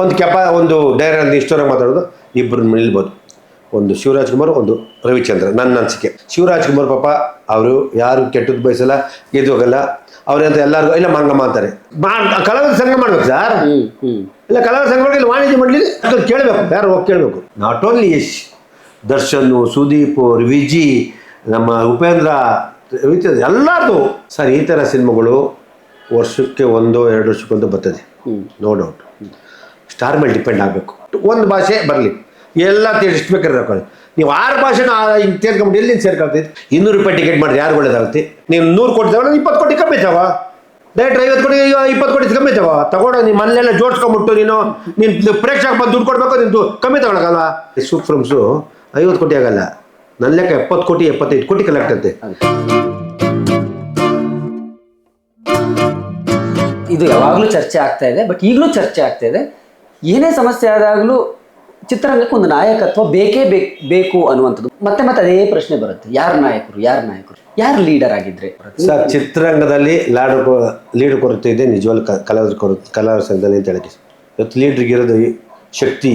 ಒಂದು ಕೆಪ ಒಂದು ಡೈರೆ ಅಂತ ಇಷ್ಟೋರಾಗಿ ಮಾತಾಡೋದು ಇಬ್ಬರು ನಿಲ್ಬೋದು. ಒಂದು ಶಿವರಾಜ್ ಕುಮಾರ್ ಒಂದು ರವಿಚಂದ್ರ ನನ್ನ ಅನಿಸಿಕೆ. ಶಿವರಾಜ್ ಕುಮಾರ್ ಪಾಪ ಅವರು ಯಾರು ಕೆಟ್ಟದ್ದು ಬಯಸಲ್ಲ ಗೆದ್ದು ಹೋಗಲ್ಲ. ಅವ್ರಂತ ಎಲ್ಲರಿಗೂ ಇಲ್ಲ ಮಂಗಮ್ಮ ಅಂತಾರೆ. ಕಲಾವಿದ ಸಂಘ ಮಾಡ್ಬೇಕು ಸರ್. ಇಲ್ಲ ಕಲಾವಿದ ಸಂಘಗಳಿಗೆ ಇಲ್ಲಿ ವಾಣಿಜ್ಯ ಮಾಡಲಿ ಅದನ್ನು ಕೇಳಬೇಕು ಯಾರು ಹೋಗಿ ಕೇಳಬೇಕು. ನಾಟ್ ಓನ್ಲಿ ಯಶ್ ದರ್ಶನ್ ಸುದೀಪ್ ವಿಜಿ ನಮ್ಮ ಉಪೇಂದ್ರ ರವಿಚಂದ್ರ ಎಲ್ಲರದು. ಸರ್ ಈ ಥರ ಸಿನಿಮಾಗಳು ವರ್ಷಕ್ಕೆ ಒಂದು ಎರಡು ವರ್ಷಕ್ಕೊಂದು ಬರ್ತದೆ. ನೋ ಡೌಟ್ ಸ್ಟಾರ್ ಮೇಲೆ ಡಿಪೆಂಡ್ ಆಗಬೇಕು? ಒಂದು ಭಾಷೆ ಬರಲಿ. ಎಲ್ಲ ಎಷ್ಟು ಬೇಕಾದ್ರೆ ಹಾಕೊಳ್ಳಿ. ನೀವು ಆರು ಭಾಷೆನ ಹಿಂಗೆ ಸೇರ್ಕೊಂಬಿಟ್ಟು ಎಲ್ಲಿ ಸೇರ್ಕೊಳ್ತೀವಿ ಇನ್ನೂರು ರೂಪಾಯಿ ಟಿಕೆಟ್ ಮಾಡಿದ್ರೆ ಯಾರು ಒಳ್ಳೇದಾಗುತ್ತೆ? ನೀವು ನೂರು ಕೋಟಿ ತಗೊಂಡು ಇಪ್ಪತ್ತು ಕೋಟಿ ಕಮ್ಮಿ ತಗೋ ಡೈರೆಕ್ಟ್ ಐವತ್ತು ಕೋಟಿ ಇಪ್ಪತ್ತು ಕೋಟಿ ಕಮ್ಮಿ ತಗೋ ತಗೊಂಡು ನಿಮ್ಮ ಮನೆಯೆಲ್ಲ ಜೋಡಿಸ್ಕೊಂಬಿಟ್ಟು ನೀನು ನೀನು ಪ್ರೇಕ್ಷಕ ಬಂದು ದುಡ್ಡು ಕೊಡಬೇಕು ನಿಂದು ಕಮ್ಮಿ ತಗೊಳಕಲ್ಲ ಸೂಪ್ ಫ್ರಮ್ಸು ಐವತ್ತು ಕೋಟಿ ಆಗಲ್ಲ. ನನ್ನ ಲೆಕ್ಕ ಎಪ್ಪತ್ತು ಕೋಟಿ, ಎಪ್ಪತ್ತೈದು ಕೋಟಿ ಕಲೆಕ್ಟ್ ಅಂತೆ ಇದು ಯಾವಾಗಲೂ ಚರ್ಚೆ ಆಗ್ತಾ ಇದೆ ಬಟ್ ಈಗಲೂ ಚರ್ಚೆ ಆಗ್ತಾ ಇದೆ. ಏನೇ ಸಮಸ್ಯೆ ಆದಾಗಲೂ ಚಿತ್ರರಂಗಕ್ಕೆ ಒಂದು ನಾಯಕತ್ವ ಬೇಕೇ ಬೇಕು ಬೇಕು ಅನ್ನುವಂಥದ್ದು. ಮತ್ತೆ ಮತ್ತೆ ಅದೇ ಪ್ರಶ್ನೆ ಬರುತ್ತೆ. ಯಾರು ನಾಯಕರು ಯಾರು ನಾಯಕರು? ಯಾರು ಲೀಡರ್ ಆಗಿದ್ರೆ? ಸರ್ ಚಿತ್ರರಂಗದಲ್ಲಿ ಲಾಡು ಲೀಡ್ ಕೊರತೆ ಇದೆ. ನಿಜವಾಗ್ಲು ಕಲಾವಿದ ಕೊರ ಕಲಾವಿದ ಸಂಘದಲ್ಲಿ ಅಂತ ಹೇಳಕ್ಕೆ ಇವತ್ತು ಲೀಡ್ರಿಗೆ ಇರೋದು ಶಕ್ತಿ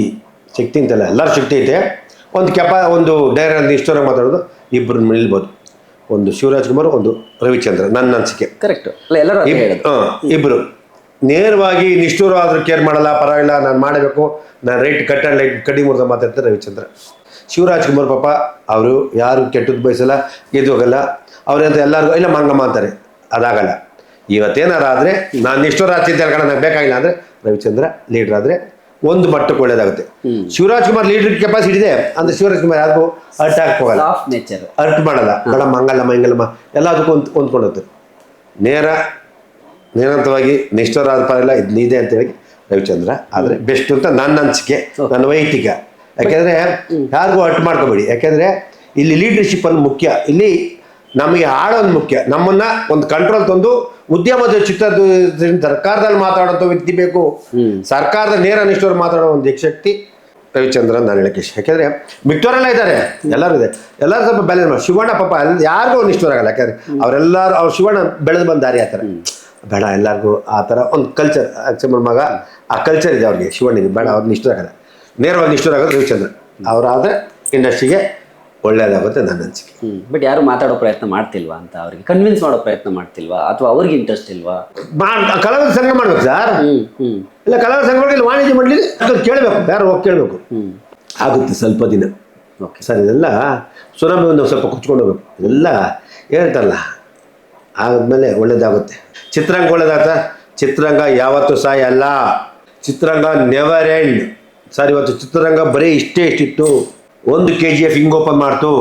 ಶಕ್ತಿ ಅಂತಲ್ಲ ಎಲ್ಲರ ಶಕ್ತಿ ಐತೆ. ಒಂದು ಕೆಪ ಒಂದು ಡೈರೆ ಇಷ್ಟರ ಮಾತಾಡೋದು ಇಬ್ಬರು ನಿಲ್ಬೋದು. ಒಂದು ಶಿವರಾಜ್ ಕುಮಾರ್ ಒಂದು ರವಿಚಂದ್ರ ನನ್ನ ಅನಿಸಿಕೆ. ಕರೆಕ್ಟ್ ಅಲ್ಲ ಎಲ್ಲರೂ ಇಬ್ಬರು ನೇರವಾಗಿ ನಿಷ್ಠೂರ ಆದರೂ ಕೇರ್ ಮಾಡಲ್ಲ ಪರವಾಗಿಲ್ಲ ನಾನು ಮಾಡಬೇಕು. ನಾನು ರೈಟ್ ಕಟ್ ಆ್ಯಂಡ್ ಲೈಟ್ ಕಡಿಮೆ ಮುರಿದ ಮಾತಾಡ್ತಾರೆ ರವಿಚಂದ್ರ. ಶಿವರಾಜ್ ಕುಮಾರ್ ಪಾಪ ಅವರು ಯಾರು ಕೆಟ್ಟದ್ದು ಬಯಸಲ್ಲ ಗೆದ್ದು ಹೋಗಲ್ಲ. ಅವ್ರಂತ ಎಲ್ಲರಿಗೂ ಇಲ್ಲ ಮಂಗಮ್ಮ ಅಂತಾರೆ ಅದಾಗಲ್ಲ. ಇವತ್ತೇನಾರು ಆದರೆ ನಾನು ನಿಷ್ಠೂರ ಆಚೆ ಹೇಳ್ಕೊಂಡು ನಂಗೆ ಬೇಕಾಗಿಲ್ಲ ಅಂದರೆ ರವಿಚಂದ್ರ ಲೀಡ್ರ್ ಆದರೆ ಒಂದು ಮಟ್ಟಕ್ಕೆ ಒಳ್ಳೇದಾಗುತ್ತೆ. ಶಿವರಾಜ್ ಕುಮಾರ್ ಲೀಡರ್ ಕೆಪಾಸಿಟಿ ಇದೆ ಅಂದ್ರೆ ಶಿವರಾಜ್ ಕುಮಾರ್ ಯಾರಿಗೂ ಅರ್ಟ್ ಹೋಗಲ್ಲ. ಸಾಫ್ಟ್ ನೇಚರ್ ಅರ್ಟ್ ಮಾಡಲ್ಲ. ಮೇಡಮ್ ಹಂಗಲ್ಲಮ್ಮ ಹಿಂಗಲ್ಲಮ್ಮ ಎಲ್ಲದಕ್ಕೂ ಹೊಂದ್ ಹೊಂದ್ಕೊಂಡು ನೇರ ನೇರಂತವಾಗಿ ನಿಷ್ಠರಾದ ಪರಲ್ಲ ಇದು ಇದೆ ಅಂತ ಹೇಳಿ ರವಿಚಂದ್ರ. ಆದರೆ ಬೆಸ್ಟ್ ಅಂತ ನನ್ನ ಅನಿಸಿಕೆ ನನ್ನ ವೈಯಕ್ತಿಕ. ಯಾಕೆಂದರೆ ಯಾರಿಗೂ ಹಟ್ ಮಾಡ್ಕೋಬೇಡಿ. ಯಾಕೆಂದರೆ ಇಲ್ಲಿ ಲೀಡರ್ಶಿಪ್ ಅನ್ನು ಮುಖ್ಯ. ಇಲ್ಲಿ ನಮಗೆ ಆಡೋದು ಮುಖ್ಯ. ನಮ್ಮನ್ನು ಒಂದು ಕಂಟ್ರೋಲ್ ತಂದು ಉದ್ಯಮದ ಚಿತ್ರದ ಸರ್ಕಾರದಲ್ಲಿ ಮಾತಾಡೋಂಥ ವ್ಯಕ್ತಿ ಬೇಕು. ಸರ್ಕಾರದ ನೇರ ನಿಷ್ಠರು ಮಾತಾಡೋ ಒಂದು ಶಕ್ತಿ ರವಿಚಂದ್ರ ನಾನು ಹೇಳಕ್ಕೆ ಇಷ್ಟ. ಯಾಕೆಂದರೆ ಮಿಕ್ತವರೆಲ್ಲ ಇದ್ದಾರೆ. ಎಲ್ಲರೂ ಇದೆ. ಎಲ್ಲರೂ ಸ್ವಲ್ಪ ಬ್ಯಾಲೆನ್ಸ್ ಮಾಡಿ ಶಿವಣ್ಣ ಪಾಪ ಎಲ್ಲ ಯಾರಿಗೂ ನಿಷ್ಠರಾಗಲ್ಲ ಯಾಕೆಂದರೆ ಅವರೆಲ್ಲರೂ ಅವ್ರು ಶಿವಣ್ಣ ಬೆಳೆದು ಬಂದ ದಾರಿ ಆ ಥರ. ಬೇಡ ಎಲ್ಲರಿಗೂ ಆ ಥರ ಒಂದು ಕಲ್ಚರ್ ಅಕ್ಷಮ್ಮನ ಮಗ ಆ ಕಲ್ಚರ್ ಇದೆ ಅವ್ರಿಗೆ ಶಿವಣ್ಣಿಗೆ ಬೇಡ ಅವ್ರು ನಿಷ್ಠರಾಗಲ್ಲ. ನೇರವಾಗಿ ನಿಷ್ಠರಾಗೋದು ರವಿಚಂದ್ರ. ಅವರಾದರೆ ಇಂಡಸ್ಟ್ರಿಗೆ ಒಳ್ಳೇದಾಗುತ್ತೆ ನನ್ನ ಅನಿಸಿಕೆ. ಬಟ್ ಯಾರು ಮಾತಾಡೋ ಪ್ರಯತ್ನ ಮಾಡ್ತಿಲ್ವಾ ಅಂತ ಅವ್ರಿಗೆ? ಕನ್ವಿನ್ಸ್ ಮಾಡೋ ಪ್ರಯತ್ನ ಮಾಡ್ತಿಲ್ವಾ? ಅಥವಾ ಅವ್ರಿಗೆ ಇಂಟ್ರೆಸ್ಟ್ ಇಲ್ವಾ? ಕಲಾವಿದ ಸಂಘ ಮಾಡ್ಬೇಕು ಸರ್. ಇಲ್ಲ ಕಲಾವಿದ ಸಂಘಗಳಿಗೆ ವಾಣಿಜ್ಯ ಮಾಡಲಿ ಅದು ಕೇಳಬೇಕು ಯಾರು ಹೋಗಿ ಕೇಳಬೇಕು. ಆಗುತ್ತೆ ಸ್ವಲ್ಪ ದಿನ. ಓಕೆ ಸರ್ ಇದೆಲ್ಲ ಸುನಾಮಿ ಒಂದು ಸ್ವಲ್ಪ ಕುಚ್ಕೊಂಡು ಹೋಗ್ಬೇಕು. ಇದೆಲ್ಲ ಹೇಳ್ತಾರಲ್ಲ ಆದಮೇಲೆ ಒಳ್ಳೇದಾಗುತ್ತೆ. ಚಿತ್ರರಂಗ ಒಳ್ಳೇದಾಗ್ತ ಚಿತ್ರರಂಗ ಯಾವತ್ತೂ ಸಹ ಅಲ್ಲ ಚಿತ್ರರಂಗ ನೆವರ್ ಎಂಡ್ ಸರ್ ಇವತ್ತು ಚಿತ್ರರಂಗ ಬರೀ ಇಷ್ಟೇ ಇಷ್ಟಿತ್ತು. ಒಂದು ಕೆ ಜಿ ಎಫ್ ಹಿಂಗೆ ಓಪನ್ ಮಾಡ್ತು.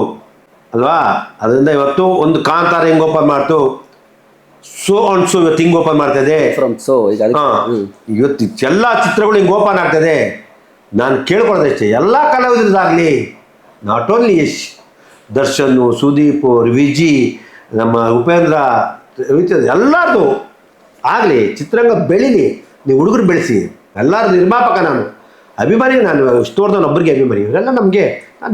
ಅಲ್ವಾ? ಅದರಿಂದ ಇವತ್ತು ಒಂದು ಕಾಂತಾರ ಹಿಂಗೆ ಓಪನ್ ಮಾಡ್ತು. ಸೋ ಅಂಡ್ ಸೋ ಇವತ್ತು ಹಿಂಗೆ ಓಪನ್ ಮಾಡ್ತದೆ. ಫ್ರಮ್ ಸೊ ಇವತ್ತು ಎಲ್ಲ ಚಿತ್ರಗಳು ಹಿಂಗೆ ಓಪನ್ ಆಗ್ತದೆ. ನಾನು ಕೇಳ್ಕೊಳ್ಳೋದಷ್ಟೇ ಎಲ್ಲ ಕಲಾವಿದರದಾಗಲಿ ನಾಟ್ ಓನ್ಲಿ ಯಶ್ ದರ್ಶನ್ ಸುದೀಪ್ ವಿಜಿ ನಮ್ಮ ಉಪೇಂದ್ರ ರವಿಚಂದ್ರ ಎಲ್ಲರದು ಆಗಲಿ ಚಿತ್ರರಂಗ ಬೆಳೀಲಿ ನೀವು ಹುಡುಗರು ಬೆಳೆಸಿ ಎಲ್ಲರ ನಿರ್ಮಾಪಕ ನಾನು ಅಭಿಮಾನಿ ನಾನು ಇಷ್ಟೋರ್ದವನು ಒಬ್ಬರಿಗೆ ಅಭಿಮಾನಿ ಇವರೆಲ್ಲ ನಮಗೆ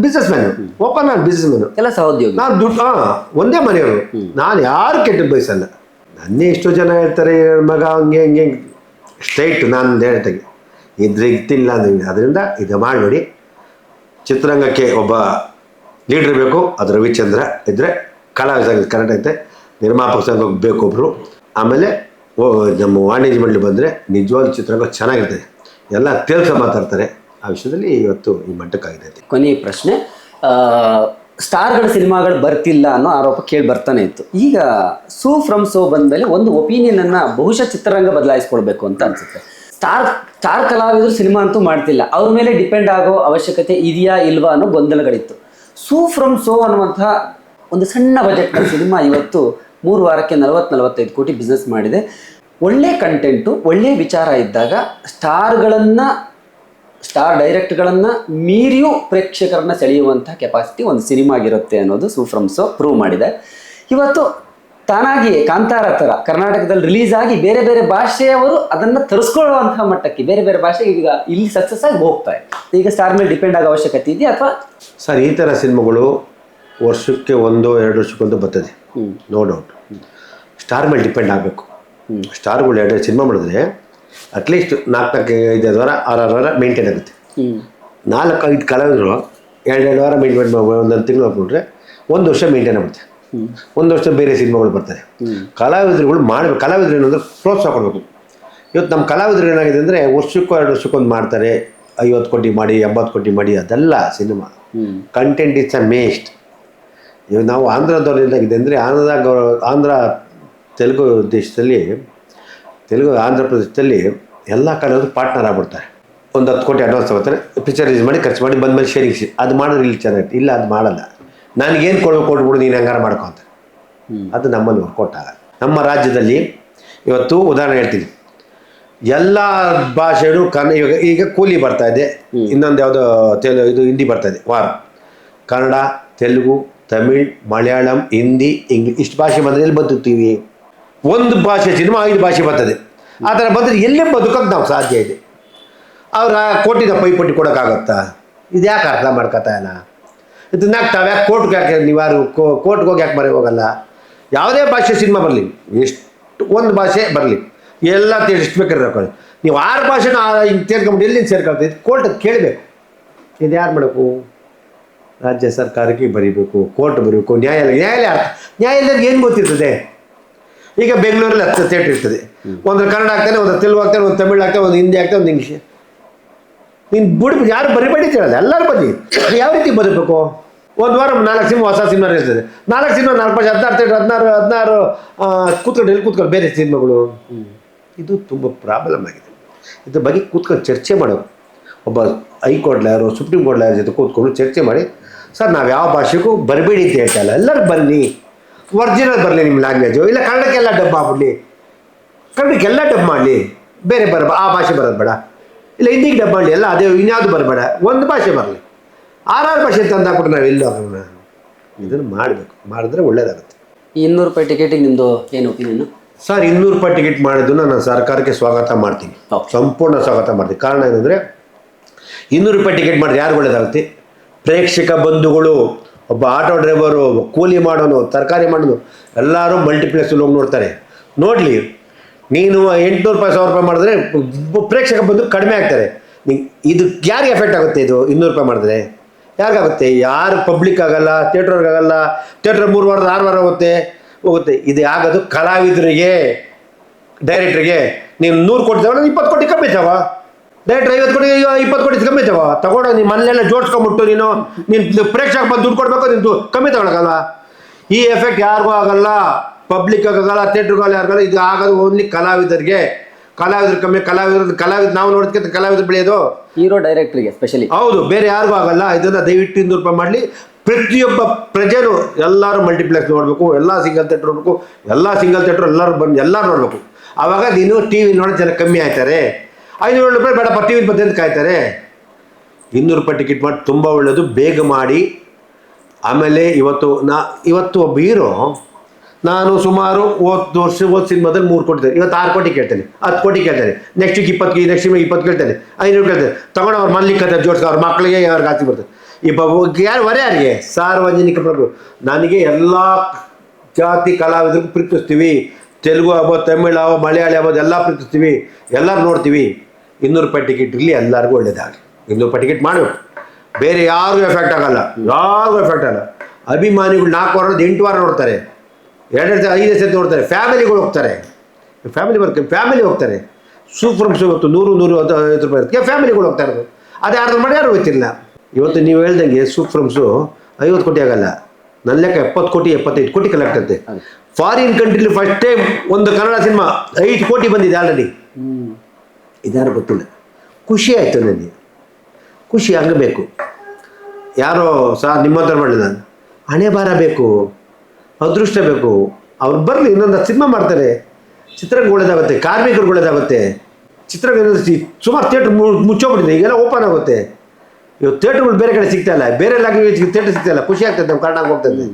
ಬಿಸ್ನೆಸ್ ಮ್ಯಾನು ಓಪನ್ ನಾನು ಬಿಸ್ನೆಸ್ ಮ್ಯಾನು ಎಲ್ಲ ಸಹೋದ್ಯೋಗಿ ನಾನು ದುಡ್ಡು ಹಾಂ ಒಂದೇ ಮನೆಯವರು. ನಾನು ಯಾರು ಕೆಟ್ಟದ್ದು ಬಯಸಲ್ಲ. ನನ್ನೇ ಎಷ್ಟೋ ಜನ ಹೇಳ್ತಾರೆ ಮಗ ಹಂಗೆ ಹಂಗೆ ಸ್ಟ್ರೈಟ್ ನಾನು ಹೇಳ್ತೇನೆ. ಇದ್ರೆ ಇತ್ತಿಲ್ಲ ಅಂದ್ರೆ ಅದರಿಂದ ಇದು ಮಾಡಬೇಡಿ ಚಿತ್ರರಂಗಕ್ಕೆ ಒಬ್ಬ ಲೀಡ್ರ್ ಬೇಕು. ಅದು ರವಿಚಂದ್ರ ಇದ್ದರೆ ಕಲಾವಿದ ಕರೆಕ್ಟ್ ಐತೆ ನಿರ್ಮಾಪಕ ಸಂಘಕ್ಕೆ ಬೇಕು ಒಬ್ಬರು ಆಮೇಲೆ ನಮ್ಮ ವಾಣಿಜ್ಯ ಮಂಡಳಿ ಬಂದರೆ ನಿಜವಾದ ಚಿತ್ರಗಳು ಚೆನ್ನಾಗಿರ್ತದೆ. ಎಲ್ಲ ತೇಲ್ಸ ಮಾತಾಡ್ತಾರೆ. ಆ ವಿಷಯದಲ್ಲಿ ಇವತ್ತು ಈ ಮಟ್ಟಕ್ಕಾಗಿದೆ ಕೊನೆಯ ಪ್ರಶ್ನೆ ಸ್ಟಾರ್ಗಳ ಸಿನಿಮಾಗಳು ಬರ್ತಿಲ್ಲ ಅನ್ನೋ ಆರೋಪ ಕೇಳಿ ಬರ್ತಾನೆ ಇತ್ತು. ಈಗ ಸೂ ಫ್ರಮ್ ಸೋ ಬಂದಮೇಲೆ ಒಂದು ಒಪಿನಿಯನ್ ಅನ್ನ ಬಹುಶಃ ಚಿತ್ರರಂಗ ಬದಲಾಯಿಸ್ಕೊಳ್ಬೇಕು ಅಂತ ಅನ್ಸುತ್ತೆ. ಸ್ಟಾರ್ ಸ್ಟಾರ್ ಕಲಾವಿದರು ಸಿನಿಮಾ ಅಂತೂ ಮಾಡ್ತಿಲ್ಲ. ಅವ್ರ ಮೇಲೆ ಡಿಪೆಂಡ್ ಆಗೋ ಅವಶ್ಯಕತೆ ಇದೆಯಾ ಇಲ್ವಾ ಅನ್ನೋ ಗೊಂದಲಗಳಿತ್ತು. ಸೂ ಫ್ರಮ್ ಸೋ ಅನ್ನುವಂತಹ ಒಂದು ಸಣ್ಣ ಬಜೆಟ್ ಸಿನಿಮಾ ಇವತ್ತು ಮೂರು ವಾರಕ್ಕೆ ನಲವತ್ತು ನಲವತ್ತೈದು ಕೋಟಿ ಬಿಸ್ನೆಸ್ ಮಾಡಿದೆ. ಒಳ್ಳೆ ಕಂಟೆಂಟು ಒಳ್ಳೆ ವಿಚಾರ ಇದ್ದಾಗ ಸ್ಟಾರ್ಗಳನ್ನು ಸ್ಟಾರ್ ಡೈರೆಕ್ಟ್ಗಳನ್ನು ಮೀರಿಯೂ ಪ್ರೇಕ್ಷಕರನ್ನ ಸೆಳೆಯುವಂಥ ಕೆಪಾಸಿಟಿ ಒಂದು ಸಿನಿಮಾಗಿರುತ್ತೆ ಅನ್ನೋದು ಸೂಫ್ರಮ್ಸೋ ಪ್ರೂವ್ ಮಾಡಿದೆ. ಇವತ್ತು ತಾನಾಗಿಯೇ ಕಾಂತಾರ ಥರ ಕರ್ನಾಟಕದಲ್ಲಿ ರಿಲೀಸ್ ಆಗಿ ಬೇರೆ ಬೇರೆ ಭಾಷೆಯವರು ಅದನ್ನು ತರಿಸ್ಕೊಳ್ಳುವಂತಹ ಮಟ್ಟಕ್ಕೆ ಬೇರೆ ಬೇರೆ ಭಾಷೆ ಈಗ ಇಲ್ಲಿ ಸಕ್ಸಸ್ ಆಗಿ ಹೋಗ್ತಾ ಇದೆ. ಈಗ ಸ್ಟಾರ್ ಮೇಲೆ ಡಿಪೆಂಡ್ ಆಗೋ ಅವಶ್ಯಕತೆ ಇದೆಯಾ ಅಥವಾ ಸರ್ ಈ ಥರ ಸಿನಿಮಾಗಳು ವರ್ಷಕ್ಕೆ ಒಂದು ಎರಡು ವರ್ಷಕ್ಕೊಂದು ಬರ್ತದೆ. ನೋ ಡೌಟ್ ಸ್ಟಾರ್ ಮೇಲೆ ಡಿಪೆಂಡ್ ಆಗಬೇಕು. ಸ್ಟಾರ್ಗಳು ಎರಡು ಸಿನಿಮಾ ಮಾಡಿದ್ರೆ ಅಟ್ಲೀಸ್ಟ್ ನಾಲ್ಕು ನಾಲ್ಕು ಐದು ವಾರ ಆರು ಆರು ವಾರ ಮೇಂಟೈನ್ ಆಗುತ್ತೆ. ನಾಲ್ಕು ಐದು ಕಲಾವಿದರು ಎರಡೆರಡು ವಾರ ಮೇಂಟೈನ್ ಒಂದೊಂದು ತಿಂಗಳು ಹಾಕೊಂಡ್ರೆ ಒಂದು ವರ್ಷ ಮೇಂಟೈನ್ ಆಗುತ್ತೆ. ಒಂದು ವರ್ಷ ಬೇರೆ ಸಿನಿಮಾಗಳು ಬರ್ತದೆ. ಕಲಾವಿದರುಗಳು ಮಾಡಬೇಕು ಕಲಾವಿದರು ಏನಂದ್ರೆ ಪ್ರೋತ್ಸಾಹ ಕೊಡಬೇಕು. ಇವತ್ತು ನಮ್ಮ ಕಲಾವಿದರು ಏನಾಗಿದೆ ಅಂದರೆ ವರ್ಷಕ್ಕೂ ಎರಡು ವರ್ಷಕ್ಕೊಂದು ಮಾಡ್ತಾರೆ ಐವತ್ತು ಕೋಟಿ ಮಾಡಿ ಎಂಬತ್ತು ಕೋಟಿ ಮಾಡಿ ಅದೆಲ್ಲ ಸಿನಿಮಾ ಕಂಟೆಂಟ್ ಇಟ್ಸ್ ಅ ಮೇಸ್ಟ್ ಇವಾಗ ನಾವು ಆಂಧ್ರದವ್ರು ಏನಾಗಿದೆ ಅಂದರೆ ಆಂಧ್ರದ ಗೌರವ ಆಂಧ್ರ ತೆಲುಗು ದೇಶದಲ್ಲಿ ತೆಲುಗು ಆಂಧ್ರ ಪ್ರದೇಶದಲ್ಲಿ ಎಲ್ಲ ಕಡೆಯವರು ಪಾರ್ಟ್ನರ್ ಆಗ್ಬಿಡ್ತಾರೆ. ಒಂದು ಹತ್ತು ಕೋಟಿ ಅಡ್ವಾನ್ಸ್ ತಗೋತಾರೆ ಪಿಕ್ಚರ್ ರಿಲೀಸ್ ಮಾಡಿ ಖರ್ಚು ಮಾಡಿ ಬಂದ ಮೇಲೆ ಶೇರಿಂಗ್ ಅದು ಮಾಡಿದ್ರೆ ಇಲ್ಲಿ ಚೆನ್ನಾಗಿತ್ತು ಇಲ್ಲ ಅದು ಮಾಡಲ್ಲ. ನನಗೇನು ಕೊಡೋ ಕೊಟ್ಬಿಡು ನೀನು ಹಂಗಾರ ಮಾಡ್ಕೊತ ಅದು ನಮ್ಮಲ್ಲಿ ಆಗಲ್ಲ. ನಮ್ಮ ರಾಜ್ಯದಲ್ಲಿ ಇವತ್ತು ಉದಾಹರಣೆ ಹೇಳ್ತೀನಿ. ಎಲ್ಲ ಭಾಷೆಗಳು ಕನ್ನಡ ಇವಾಗ ಈಗ ಕೂಲಿ ಬರ್ತಾ ಇದೆ. ಇನ್ನೊಂದು ಯಾವುದೋ ತೆಲು ಇದು ಹಿಂದಿ ಬರ್ತಾ ಇದೆ. ವಾರ. ಕನ್ನಡ ತೆಲುಗು ತಮಿಳ್, ಮಲಯಾಳಂ, ಹಿಂದಿ ಇಂಗ್ಲಿಷ್ ಇಷ್ಟು ಭಾಷೆ ಬಂದರೆ ಎಲ್ಲಿ ಬದುಕ್ತೀವಿ ಒಂದು ಭಾಷೆ ಸಿನಿಮಾ, ಐದು ಭಾಷೆ ಬರ್ತದೆ. ಆ ಥರ ಬಂದರೆ ಎಲ್ಲೇ ಬದುಕೋಕ್ಕೆ ನಾವು ಸಾಧ್ಯ ಇದೆ? ಅವ್ರ ಕೋಟಿನ ಪೈಪೋಟಿ ಕೊಡೋಕ್ಕಾಗತ್ತಾ? ಇದು ಯಾಕೆ ಅರ್ಥ ಮಾಡ್ಕೊತಾ ಇಲ್ಲ? ಇದನ್ನ ಯಾಕೆ ಕೋರ್ಟ್ಗೆ ಯಾಕೆ ನೀವು ಯಾರು ಕೋರ್ಟ್ಗೆ ಹೋಗಿ ಯಾಕೆ ಮರೆ ಹೋಗಲ್ಲ? ಯಾವುದೇ ಭಾಷೆ ಸಿನಿಮಾ ಬರಲಿ. ಎಷ್ಟು, ಒಂದು ಭಾಷೆ ಬರಲಿ. ಎಲ್ಲ ಎಷ್ಟು ಬೇಕಾದ್ರೆ ನೀವು ಆರು ಭಾಷೆನ ಹಿಂಗೆ ಸೇರ್ಕೊಂಬಿಟ್ಟು ಎಲ್ಲಿಂದ ಸೇರ್ಕೊಳ್ತೀವಿ ಕೋರ್ಟ್ ಕೇಳಬೇಕು. ಇದು ಯಾರು ಮಾಡಬೇಕು? ರಾಜ್ಯ ಸರ್ಕಾರಕ್ಕೆ ಬರೀಬೇಕು, ಕೋರ್ಟ್ ಬರೀಬೇಕು, ನ್ಯಾಯಾಲಯ ನ್ಯಾಯಾಲಯ ಅರ್ಥ. ನ್ಯಾಯಾಲಯಕ್ಕೆ ಏನು ಗೊತ್ತಿರ್ತದೆ? ಈಗ ಬೆಂಗಳೂರಲ್ಲಿ ಹತ್ತು ಥಿಯೇಟ್ರ್ ಇರ್ತದೆ. ಒಂದು ಕನ್ನಡ ಆಗ್ತಾನೆ, ಒಂದು ತೆಲುಗು ಆಗ್ತಾನೆ, ಒಂದು ತಮಿಳು ಆಗ್ತಾನೆ, ಒಂದು ಹಿಂದಿ ಆಗ್ತಾನೆ, ಒಂದು ಇಂಗ್ಲೀಷ್ ನೀನು ಬಿಡ್ಬೇಕು ಯಾರು ಬರಿಬೇಡಿ ಹೇಳಲ್ಲ ಎಲ್ಲರೂ ಬನ್ನಿ ಯಾವ ರೀತಿ ಬದುಕಬೇಕು ಒಂದು ವಾರ ನಾಲ್ಕು ಸಿನಿಮಾ, ಹೊಸ ಸಿನಿಮಾ ಇರ್ತದೆ. ನಾಲ್ಕು ಸಿನಿಮಾ, ನಾಲ್ಕು ಪಕ್ಷ ಹದಿನಾರು ಥಿಯೇಟ್ರ್ ಹದಿನಾರು ಹದಿನಾರು ಕೂತ್ಕೊಂಡು ಎಲ್ಲಿ ಕೂತ್ಕೊಂಡು ಬೇರೆ ಸಿನಿಮಾಗಳು? ಇದು ತುಂಬ ಪ್ರಾಬ್ಲಮ್ ಆಗಿದೆ. ಇದ್ರ ಬಗ್ಗೆ ಕೂತ್ಕೊಂಡು ಚರ್ಚೆ ಮಾಡೋ ಒಬ್ಬ high court lawyer, supreme court lawyer ಜೊತೆ ಕೂತ್ಕೊಂಡು ಚರ್ಚೆ ಮಾಡಿ ಸರ್ ನಾವು ಯಾವ ಭಾಷೆಗೂ ಬರಬೇಡಿ ಅಂತ ಹೇಳ್ತಾ ಎಲ್ಲರೂ ಬನ್ನಿ. ಒರಿಜಿನಲ್ ಬರಲಿ ನಿಮ್ಮ ಲ್ಯಾಂಗ್ವೇಜು ಇಲ್ಲ ಕನ್ನಡಕ್ಕೆಲ್ಲ ಡಬ್ ಆಗ್ಬಿಡ್ಲಿ. ಕನ್ನಡಕ್ಕೆಲ್ಲ ಡಬ್ ಮಾಡಲಿ. ಬೇರೆ ಬರ ಆ ಭಾಷೆ ಬರೋದು ಬೇಡ. ಇಲ್ಲ ಹಿಂದಿಗೆ ಡಬ್ ಮಾಡಲಿ. ಎಲ್ಲ ಅದೇ ಇನ್ಯಾವುದು ಬರಬೇಡ ಒಂದು ಭಾಷೆ ಬರಲಿ. ಆರಾರು ಭಾಷೆ ತಂದು ಹಾಕ್ಬಿಟ್ರೆ ನಾವು ಎಲ್ಲ ಇದನ್ನು ಮಾಡಬೇಕು. ಮಾಡಿದ್ರೆ ಒಳ್ಳೇದಾಗುತ್ತೆ. ಈ ಇನ್ನೂರು ರೂಪಾಯಿ ಟಿಕೆಟಿಗೆ ನಿಮ್ಮದು ಏನು ಒಪಿನಿಯನ್ ಸರ್ ಇನ್ನೂರು ರೂಪಾಯಿ ಟಿಕೆಟ್ ಮಾಡಿದ್ದನ್ನು ನಾನು ಸರ್ಕಾರಕ್ಕೆ ಸ್ವಾಗತ ಮಾಡ್ತೀನಿ. ಸಂಪೂರ್ಣ ಸ್ವಾಗತ ಮಾಡ್ತೀನಿ. ಕಾರಣ ಏನಂದರೆ ಇನ್ನೂರು ರೂಪಾಯಿ ಟಿಕೆಟ್ ಮಾಡಿದ್ರೆ ಯಾರು ಒಳ್ಳೇದಾಗುತ್ತೆ? ಪ್ರೇಕ್ಷಕ ಬಂಧುಗಳು, ಒಬ್ಬ ಆಟೋ ಡ್ರೈವರು ಕೂಲಿ ಮಾಡೋನು, ತರಕಾರಿ ಮಾಡೋನು, ಎಲ್ಲರೂ ಮಲ್ಟಿಪ್ಲೆಕ್ಸಲ್ಲಿ ಹೋಗಿ ನೋಡ್ತಾರೆ. ನೋಡಲಿ, ನೀನು ಎಂಟುನೂರು ರೂಪಾಯಿ, ಸಾವಿರ ರೂಪಾಯಿ ಮಾಡಿದ್ರೆ ಪ್ರೇಕ್ಷಕ ಬಂದು ಕಡಿಮೆ ಆಗ್ತಾರೆ. ಇದಕ್ಕೆ ಇದು ಯಾರಿಗೆ ಎಫೆಕ್ಟ್ ಆಗುತ್ತೆ ಇದು ಇನ್ನೂರು ರೂಪಾಯಿ ಮಾಡಿದ್ರೆ? ಯಾರಿಗಾಗುತ್ತೆ? ಯಾರು ಪಬ್ಲಿಕ್ ಆಗಲ್ಲ ಥಿಯೇಟ್ರ್ಗೆ ಆಗಲ್ಲ ಥಿಯೇಟ್ರ್ ಮೂರು ವಾರದ ಆರು ವಾರ ಹೋಗುತ್ತೆ ಹೋಗುತ್ತೆ. ಇದು ಆಗೋದು ಕಲಾವಿದರಿಗೆ ಡೈರೆಕ್ಟ್ರಿಗೆ ನೀನು ನೂರು ಕೋಟಿ ತಗೊಂಡು ಇಪ್ಪತ್ತು ಕೋಟಿ ಕಮ್ಮಿ ತಗೋ. ಡೈರೆಕ್ಟ್ರ್ ಐವತ್ತು ಕೋಟಿ ಇಪ್ಪತ್ತು ಕೋಟಿ ಕಮ್ಮಿ ತಗೋ. ತಗೊಂಡು ನಿಮ್ಮ ಮನೆಯೆಲ್ಲ ಜೋಡಿಸ್ಕೊಂಬಿಟ್ಟು ನೀನು ನೀನು ಪ್ರೇಕ್ಷಕ ಬಂದು ದುಡ್ಡು ಕೊಡ್ಬೇಕು ನಿಂದು ದು- ಕಮ್ಮಿ ತಗೊಳಕಲ್ಲ ಈ ಎಫೆಕ್ಟ್ ಯಾರಿಗೂ ಆಗಲ್ಲ. ಪಬ್ಲಿಕ್ ಆಗಲ್ಲ ಥಿಯೇಟ್ರ್ಗಳು ಯಾರಿಗಲ್ಲ ಇದು ಆಗೋದು ಓನ್ಲಿ ಕಲಾವಿದರಿಗೆ. ಕಲಾವಿದ್ರು ಕಮ್ಮಿ ಕಲಾವಿದ್ರು ಕಲಾವಿದ್ರು ನಾವು ನೋಡೋದಕ್ಕೆ ಕಲಾವಿದ್ರು ಬೆಳೆಯೋದು. ಹೀರೋ ಡೈರೆಕ್ಟ್ರಿಗೆ ಸ್ಪೆಷಲಿ ಹೌದು ಬೇರೆ ಯಾರಿಗೂ ಆಗಲ್ಲ. ಇದನ್ನ ದಯವಿಟ್ಟು ಇನ್ನೂರು ರೂಪಾಯಿ ಮಾಡಲಿ. ಪ್ರತಿಯೊಬ್ಬ ಪ್ರಜೆನು ಎಲ್ಲರೂ ಮಲ್ಟಿಪ್ಲೆಕ್ಸ್ ನೋಡಬೇಕು. ಎಲ್ಲ ಸಿಂಗಲ್ ಥಿಯೇಟ್ರ್ ನೋಡಬೇಕು. ಎಲ್ಲ ಸಿಂಗಲ್ ಥಿಯೇಟ್ರ್ ಎಲ್ಲರೂ ಬಂದು ಎಲ್ಲರೂ ನೋಡಬೇಕು. ಆವಾಗ ನೀನು ಟಿ ವಿ ನೋಡೋ ಜನ ಕಮ್ಮಿ ಆಯ್ತಾರೆ. ಐನೂರು ರೂಪಾಯಿ ಬೇಡ, ಬರ್ತೀವಿ ಬರ್ತೀವಿ ಅಂತ ಕಾಯ್ತಾರೆ? ಇನ್ನೂರು ರೂಪಾಯಿ ಟಿಕೆಟ್ ಮಾಡಿ ತುಂಬ ಒಳ್ಳೆಯದು ಬೇಗ ಮಾಡಿ. ಆಮೇಲೆ ಇವತ್ತು ನಾ, ಇವತ್ತು ಒಬ್ಬ ಹೀರೋ, ನಾನು ಸುಮಾರು ಓದ್ ವರ್ಷ ಓದ್ ಸಿನಿಮಾದಲ್ಲಿ ಮೂರು ಕೋಟಿ ಇವತ್ತು ಆರು ಕೋಟಿ ಕೇಳ್ತೇನೆ, ಹತ್ತು ಕೋಟಿ ಕೇಳ್ತೇನೆ. ನೆಕ್ಸ್ಟ್ ವೀಕ್ ಇಪ್ಪತ್ತು ನೆಕ್ಸ್ಟ್ ವೀಕ್ ಇಪ್ಪತ್ತು ಕೇಳ್ತೇನೆ. ಐನೂರು ಕೇಳ್ತೇನೆ. ತಗೊಂಡು ಅವ್ರ ಮಲ್ಲಿಕತೆ ಜೋಡಿಸ್ ಅವ್ರ ಮಕ್ಕಳಿಗೆ ಅವ್ರಿಗೆ ಆಸ್ತಿ ಬರ್ತದೆ ಈ ಯಾರು, ವರೆ ಯಾರಿಗೆ? ಸಾರ್ವಜನಿಕ ಪ್ರಭು. ನನಗೆ ಎಲ್ಲ ಜಾತಿ ಕಲಾವಿದರಿಗೂ ಪ್ರೀತಿಸ್ತೀವಿ. ತೆಲುಗು ಆಗ್ಬೋದು, ತಮಿಳು ಆಗೋ ಮಲಯಾಳಿ ಆಗ್ಬೋದು, ಎಲ್ಲ ಪ್ರೀತಿಸ್ತೀವಿ. ಎಲ್ಲರೂ ನೋಡ್ತೀವಿ. ಇನ್ನೂರು ರೂಪಾಯಿ ಟಿಕೆಟ್ ಇರಲಿ ಎಲ್ಲರಿಗೂ ಒಳ್ಳೇದಾಗಲಿ. ಇನ್ನೂರು ರೂಪಾಯಿ ಟಿಕೆಟ್ ಮಾಡಬೇಕು ಬೇರೆ ಯಾರಿಗೂ ಎಫೆಕ್ಟ್ ಆಗಲ್ಲ. ಯಾರಿಗೂ ಎಫೆಕ್ಟ್ ಆಗಲ್ಲ. ಅಭಿಮಾನಿಗಳು ನಾಲ್ಕು ವಾರದ ಎಂಟು ವಾರ ನೋಡ್ತಾರೆ. ಎರಡೆರಡು ಸಲ ಐದು ಸತಿ ನೋಡ್ತಾರೆ. ಫ್ಯಾಮಿಲಿಗಳು ಹೋಗ್ತಾರೆ. ಫ್ಯಾಮಿಲಿ ಬರ್ತಾರೆ ಫ್ಯಾಮಿಲಿ ಹೋಗ್ತಾರೆ. ಸೂಪರ್ ಇವತ್ತು ನೂರು ನೂರು ಹತ್ತು ಐವತ್ತು ರೂಪಾಯಿ ಇರುತ್ತೆ. ಫ್ಯಾಮಿಲಿಗಳು ಹೋಗ್ತಾ ಇರೋದು. ಅದೇ ಅರ್ಧ ಮಾಡಿ ಯಾರು ಹೋಗ್ತಿಲ್ಲ ಇವತ್ತು ನೀವು ಹೇಳ್ದಂಗೆ ಸೂಪ್ರಮ್ಸು ಐವತ್ತು ಕೋಟಿ ಆಗಲ್ಲ. ನನ್ನ ಲೆಕ್ಕ ಎಪ್ಪತ್ತು ಕೋಟಿ ಎಪ್ಪತ್ತೈದು ಕೋಟಿ ಕಲೆಕ್ಟ್ ಆಗುತ್ತೆ. ಫಾರಿನ್ ಕಂಟ್ರಿಲಿ ಫಸ್ಟ್ ಟೈಮ್ ಒಂದು ಕನ್ನಡ ಸಿನಿಮಾ ಐದು ಕೋಟಿ ಬಂದಿದೆ ಆಲ್ರೆಡಿ ಹ್ಮ್ ಇದ್ಯಾರು ಗೊತ್ತಿಲ್ಲ ಖುಷಿ ಆಯಿತು ನನಗೆ. ಖುಷಿ ಆಗಬೇಕು ಯಾರೋ ಸಹ ನಿಮ್ಮ ಹತ್ರ ಮಾಡಿದ ಹಣೆ ಬಾರ ಬೇಕು. ಅದೃಷ್ಟ ಬೇಕು. ಅವ್ರು ಬರಲಿ ಇನ್ನೊಂದು ಸಿನಿಮಾ ಮಾಡ್ತಾರೆ. ಚಿತ್ರಕ್ಕೆ ಒಳ್ಳೇದಾಗುತ್ತೆ ಕಾರ್ಮಿಕರು ಒಳ್ಳೇದಾಗುತ್ತೆ ಚಿತ್ರರಂಗ ಸುಮಾರು ಥಿಯೇಟ್ರ್ ಮುಚ್ಚೋಗ್ಬಿಟ್ಟಿದೆ. ಈಗೆಲ್ಲ ಓಪನ್ ಆಗುತ್ತೆ. ಇವತ್ತು ಥಿಯೇಟ್ರ್ಗಳು ಬೇರೆ ಕಡೆ ಸಿಗ್ತಾ ಇಲ್ಲ. ಬೇರೆ ಥಿಯೇಟ್ರ್ ಸಿಗ್ತಾ ಇಲ್ಲ. ಖುಷಿ ಆಗ್ತದೆ ನಮ್ಮ ಕನ್ನಡ ಹೋಗ್ತದೆ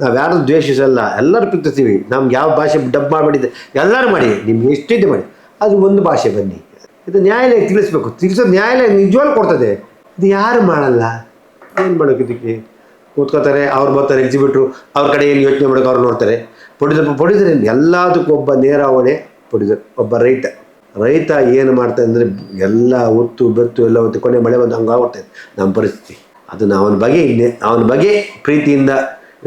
ನಾವು ಯಾರು ದ್ವೇಷಿಸಲ್ಲ. ಎಲ್ಲರೂ ಪ್ರೀತಿಸ್ತೀವಿ. ನಮ್ಗೆ ಯಾವ ಭಾಷೆ ಡಬ್ ಮಾಡಿಬಿಟ್ಟಿದೆ. ಎಲ್ಲರೂ ಮಾಡಿ. ನಿಮ್ಗೆ ಎಷ್ಟಿದೆ ಮಾಡಿ. ಅದು ಒಂದು ಭಾಷೆ ಬನ್ನಿ. ಇದು ನ್ಯಾಯಾಲಯ ತಿಳಿಸ್ಬೇಕು. ತಿಳಿಸೋದು ನ್ಯಾಯಾಲಯ ನಿಜವಾಗ್ಲೂ ಕೊಡ್ತದೆ. ಇದು ಯಾರು ಮಾಡಲ್ಲ? ಏನು ಮಾಡೋಕೆ ಇದಕ್ಕೆ? ಕೂತ್ಕೋತಾರೆ ಅವ್ರು ಬರ್ತಾರೆ ಎಕ್ಸಿಬಿಟ್ರು ಅವ್ರ ಕಡೆ ಏನು ಯೋಚನೆ ಮಾಡೋಕೆ ಅವ್ರು ನೋಡ್ತಾರೆ. ಪ್ರೊಡ್ಯೂಸರ್ ಪ್ರೊಡ್ಯೂಸರ್ ಎಲ್ಲದಕ್ಕೂ ಒಬ್ಬ ನೇರ ಹೊಣೆ ಪ್ರೊಡ್ಯೂಸರ್ ಒಬ್ಬ ರೈತ. ರೈತ ಏನು ಮಾಡ್ತಾನೆ ಅಂದರೆ ಎಲ್ಲ ಒತ್ತು ಬೆತ್ತು ಎಲ್ಲ ಒತ್ತು ಕೊನೆ ಮಳೆ ಬಂದು ಹಂಗಾಗುತ್ತೆ ನಮ್ಮ ಪರಿಸ್ಥಿತಿ. ಅದನ್ನು ಅವನ ಬಗ್ಗೆ ಅವನ ಬಗ್ಗೆ ಪ್ರೀತಿಯಿಂದ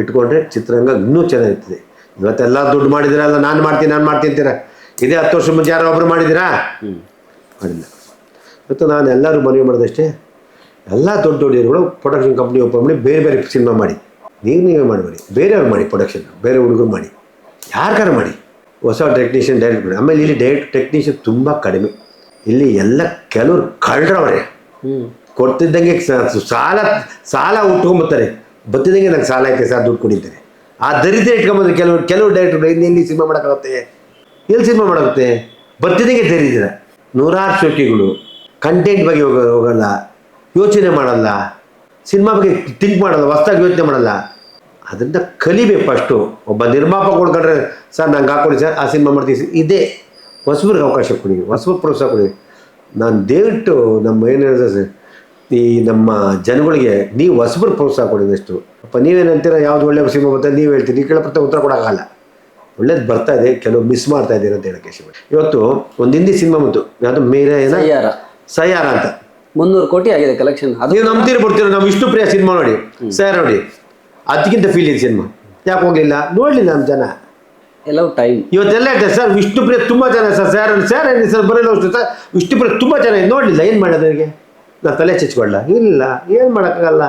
ಇಟ್ಕೊಂಡ್ರೆ ಚಿತ್ರರಂಗ ಇನ್ನೂ ಚೆನ್ನಾಗಿರ್ತದೆ. ಇವತ್ತೆಲ್ಲ ದುಡ್ಡು ಮಾಡಿದಿರಲ್ಲ ನಾನು ಮಾಡ್ತೀನಿ ನಾನು ಮಾಡ್ತೀನಿ ಅಂತೀರ? ಇದೇ ಹತ್ತು ವರ್ಷ ಮುಂಚೆ ಯಾರೋ ಒಬ್ಬರು ಮಾಡಿದ್ದೀರಾ? ಮಾಡಿಲ್ಲ. ಮತ್ತು ನಾನು ಎಲ್ಲರೂ ಮನವಿ ಮಾಡಿದಷ್ಟೇ ಎಲ್ಲ ದೊಡ್ಡ ದೊಡ್ಡ ಹೀರೋಗಳು ಪ್ರೊಡಕ್ಷನ್ ಕಂಪ್ನಿ ಓಪನ್ ಮಾಡಿ ಬೇರೆ ಬೇರೆ ಸಿನಿಮಾ ಮಾಡಿ. ನೀವು ನೀವೇ ಮಾಡಬೇಡಿ ಬೇರೆಯವ್ರು ಮಾಡಿ ಪ್ರೊಡಕ್ಷನ್ ಬೇರೆ ಹುಡುಗರು ಮಾಡಿ. ಯಾರ್ಗಾರ ಮಾಡಿ. ಹೊಸ ಟೆಕ್ನಿಷಿಯನ್ ಡೈರೆಕ್ಟ್ ಮಾಡಿ. ಆಮೇಲೆ ಇಲ್ಲಿ ಡೈರೆಕ್ಟ್ ಟೆಕ್ನಿಷಿಯನ್ ತುಂಬ ಕಡಿಮೆ. ಇಲ್ಲಿ ಎಲ್ಲ ಕೆಲವರು ಹ್ಞೂ ಕೊಡ್ತಿದ್ದಂಗೆ ಸಾಲ ಸಾಲ ಉಟ್ಕೊಂಬತ್ತಾರೆ. ಬತ್ತಿದಂಗೆ ನಂಗೆ ಸಾಲ ಐತೆ ಸರ್ ದುಡ್ಡು ಕೊಡಿದ್ದಾರೆ. ಆ ದರಿದ್ರೆ ಇಟ್ಕೊಂಬಂದ್ರೆ ಕೆಲವರು ಕೆಲವು ಡೈರೆಕ್ಟರ್ ಇಲ್ಲಿ ಸಿನಿಮಾ ಮಾಡೋಕ್ಕಾಗುತ್ತೆ? ಎಲ್ಲಿ ಸಿನಿಮಾ ಮಾಡೋಗುತ್ತೆ ಬತ್ತಿದಂಗೆ ದರಿದ್ರ. ನೂರಾರು ಶೋಕಿಗಳು. ಕಂಟೆಂಟ್ ಬಗ್ಗೆ ಹೋಗ ಹೋಗಲ್ಲ. ಯೋಚನೆ ಮಾಡಲ್ಲ. ಸಿನಿಮಾ ಬಗ್ಗೆ ಥಿಂಕ್ ಮಾಡಲ್ಲ. ಹೊಸ್ದಾಗಿ ಯೋಚನೆ ಮಾಡಲ್ಲ. ಅದರಿಂದ ಕಲಿಬೇಕು ಫಸ್ಟು ಒಬ್ಬ ನಿರ್ಮಾಪಕ ಕೊಡ್ಕೊಂಡ್ರೆ ಸರ್, ನಂಗೆ ಹಾಕೊಡಿ ಸರ್, ಆ ಸಿನಿಮಾ ಮಾಡ್ತೀವಿ ಇದೇ. ಹೊಸಬ್ರಿಗೆ ಅವಕಾಶ ಕೊಡಿ. ಹೊಸಬ್ರು ಪ್ರೋತ್ಸಾಹ ಕೊಡಿ. ನಾನು ದಯವಿಟ್ಟು ನಮ್ಮ ಏನು ಹೇಳಿದ್ರೆ ಈ ನಮ್ಮ ಜನಗಳಿಗೆ, ನೀವು ಹೊಸಬ್ರು ಪ್ರೋತ್ಸಾಹ ಕೊಡಿ ನೆಕ್ಸ್ಟು ಅಪ್ಪ ನೀವೇನಂತೀರ ಯಾವುದು ಒಳ್ಳೆಯ ಸಿನಿಮಾ ಬರ್ತದೆ ನೀವು ಹೇಳ್ತೀರಿ. ನೀವು ಕೇಳೋ ಉತ್ತರ ಕೊಡೋಕ್ಕಾಗಲ್ಲ. ಒಳ್ಳೇದು ಬರ್ತಾ ಇದೆ ಕೆಲವು ಮಿಸ್ ಮಾಡ್ತಾ ಇದ್ದೀರಿ ಅಂತ ಹೇಳಕ್ಕೆ ಇಷ್ಟಪಡ್ತೀನಿ. ಇವತ್ತು ಒಂದು ಹಿಂದಿ ಸಿನಿಮಾ ಬಂತು. ಯಾವುದು ಮೇರೆ ಏನ? ಸಯ್ಯಾರ ಸಯಾರ ಅಂತ. ಮುನ್ನೂರು ಕೋಟಿ ಆಗಿದೆ ಕಲೆಕ್ಷನ್ ನೀವು ನಂಬ್ತೀರಿ ಬಿಡ್ತೀರ ನಾವು ವಿಷ್ಣು ಪ್ರಿಯ ಸಿನಿಮಾ ನೋಡಿ. ಸರ್ ನೋಡಿ. ಅದಕ್ಕಿಂತ ಫೀಲ್ ಇದೆ ಸಿನಿಮಾ ಯಾಕೆ ಹೋಗ್ಲಿಲ್ಲ? ನೋಡ್ಲಿಲ್ಲ ನಮ್ಮ ಜನ. ಎಲ್ಲವೂ ಟೈಮ್ ಇವತ್ತೆಲ್ಲ ಇದೆ ಸರ್ ವಿಷ್ಣು ಪ್ರಿಯ ತುಂಬ ಜನ ಸರ್ ಸರ್ ಸರ್ ಏನು ಸರ್ ಬರೋಲ್ಲ ಅಷ್ಟು ಸರ್ ವಿಷ್ಣು ಪ್ರಿಯ ತುಂಬ ಜನ ಇದೆ. ನೋಡಲಿಲ್ಲ ಏನು ಮಾಡೋದು ಅವರಿಗೆ? ನಾನು ತಲೆ ಚಚ್ಕೊಳ್ಳ ಇಲ್ಲ ಏನು ಮಾಡೋಕ್ಕಾಗಲ್ಲ.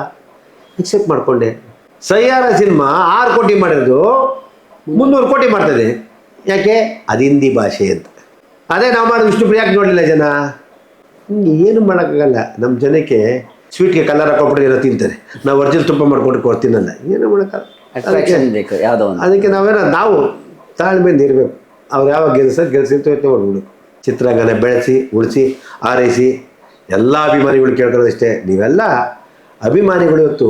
ಎಕ್ಸೆಪ್ಟ್ ಮಾಡಿಕೊಂಡೆ. ಸಯ್ಯಾರ ಸಿನಿಮಾ ಆರು ಕೋಟಿ ಮಾಡಿರೋದು ಮುನ್ನೂರು ಕೋಟಿ ಮಾಡ್ತದೆ ಯಾಕೆ? ಅದು ಹಿಂದಿ ಭಾಷೆ ಅಂತ. ಅದೇ ನಾವು ಮಾಡೋದು ವಿಷ್ಣು ಪ್ರಿಯಾಗಿ ನೋಡಲಿಲ್ಲ ಜನ. ಏನು ಮಾಡೋಕ್ಕಾಗಲ್ಲ. ನಮ್ಮ ಜನಕ್ಕೆ ಸ್ವೀಟ್ಗೆ ಕಲರ್ ಹಾಕೊಂಡ್ಬಿಟ್ಟು ತಿಂತಾರೆ. ನಾವು ಒರಿಜಿನಲ್ ತುಪ್ಪ ಮಾಡ್ಕೊಂಡು ಕೊಡ್ತೀನಲ್ಲ ಏನು ಮಾಡೋಕ್ಕಾಗಲ್ಲ. ಯಾವುದೋ ಅದಕ್ಕೆ ನಾವೇನೋ ನಾವು ತಾಳ್ಮೆಯಿಂದ ಇರಬೇಕು. ಅವ್ರು ಯಾವಾಗ ಗೆಲ್ಸೋದು ಗೆಲ್ಸಿತ್ತು ಪ್ರಯತ್ನ ಹೋಗ್ಬಿಡು ಚಿತ್ರರಂಗನ ಬೆಳೆಸಿ ಉಳಿಸಿ ಆರೈಸಿ ಎಲ್ಲ ಅಭಿಮಾನಿಗಳು ಕೇಳ್ಕೊಳ್ಳೋದಷ್ಟೇ ನೀವೆಲ್ಲ ಅಭಿಮಾನಿಗಳು ಇವತ್ತು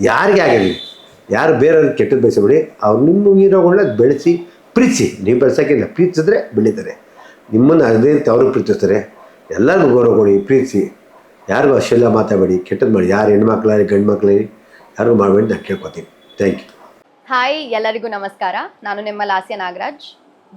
ಯಾರಿಗೆ ಆಗಿರಲಿ? ಯಾರು ಬೇರೆಯವ್ರಿಗೆ ಕೆಟ್ಟದ್ದು ಬಯಸಬೇಡಿ. ಅವ್ರು ನಿಮ್ಮ ಹೀರೋಗಳನ್ನ ಬೆಳೆಸಿ, ಪ್ರೀತಿಸಿ. ನೀವು ಬೆಳೆಸೋಕ್ಕಿಲ್ಲ, ಪ್ರೀತಿಸಿದ್ರೆ ಬೆಳೀತಾರೆ. ನಿಮ್ಮನ್ನು ಅದೇ ಅವ್ರಿಗೆ ಪ್ರೀತಿಸ್ತಾರೆ? ಎಲ್ಲರಿಗೂ ಗೌರವ ಕೊಡಿ, ಪ್ರೀತಿಸಿ. ಯಾರಿಗೂ ಅಷ್ಟೆಲ್ಲ ಮಾತಾಡಬೇಡಿ, ಕೆಟ್ಟದ್ದು ಮಾಡಿ. ಯಾರು ಹೆಣ್ಮಕ್ಳಾಗಲಿ ಗಂಡು ಮಕ್ಕಳಾಗಲಿ ಯಾರಿಗೂ ಮಾಡಬೇಡಿ ನಾನು ಕೇಳ್ಕೊತೀನಿ. ಥ್ಯಾಂಕ್ ಯು ಹಾಯ್, ಎಲ್ಲರಿಗೂ ನಮಸ್ಕಾರ. ನಾನು ನಿಮ್ಮ ಲಾಸ್ಯ ನಾಗರಾಜ್.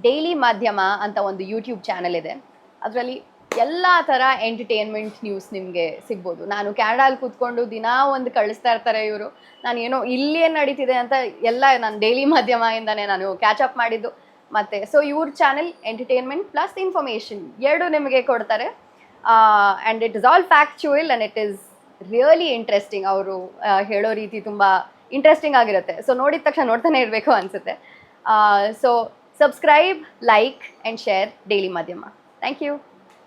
ಡೈಲಿ ಮಾಧ್ಯಮ ಅಂತ ಒಂದು ಯೂಟ್ಯೂಬ್ ಚಾನಲ್ ಇದೆ. ಅದರಲ್ಲಿ ಎಲ್ಲ ಥರ ಎಂಟರ್ಟೈನ್ಮೆಂಟ್ ನ್ಯೂಸ್ ನಿಮಗೆ ಸಿಗ್ಬೋದು. ನಾನು ಕ್ಯಾನಡಾಲ್ಲಿ ಕೂತ್ಕೊಂಡು ದಿನಾ ಒಂದು ಕಳಿಸ್ತಾ ಇರ್ತಾರೆ ಇವರು. ನಾನು ಏನೋ ಇಲ್ಲಿ ಏನು ನಡೀತಿದೆ ಅಂತ ಎಲ್ಲ ನಾನು ಡೈಲಿ ಮಾಧ್ಯಮದಿಂದನೇ ನಾನು ಕ್ಯಾಚ್ ಅಪ್ ಮಾಡಿದ್ದು. ಮತ್ತು ಸೊ ಇವ್ರ ಚಾನೆಲ್ ಎಂಟರ್ಟೈನ್ಮೆಂಟ್ ಪ್ಲಸ್ ಇನ್ಫಾರ್ಮೇಷನ್ ಎರಡು ನಿಮಗೆ ಕೊಡ್ತಾರೆ. And it is all factual and it is really interesting ಅವರು ಹೇಳೋ ರೀತಿ ತುಂಬ ಇಂಟ್ರೆಸ್ಟಿಂಗ್ ಆಗಿರುತ್ತೆ. ಸೊ ನೋಡಿದ ತಕ್ಷಣ ನೋಡ್ತಾನೆ ಇರಬೇಕು ಅನಿಸುತ್ತೆ. So subscribe like and share daily Madhyama. Thank you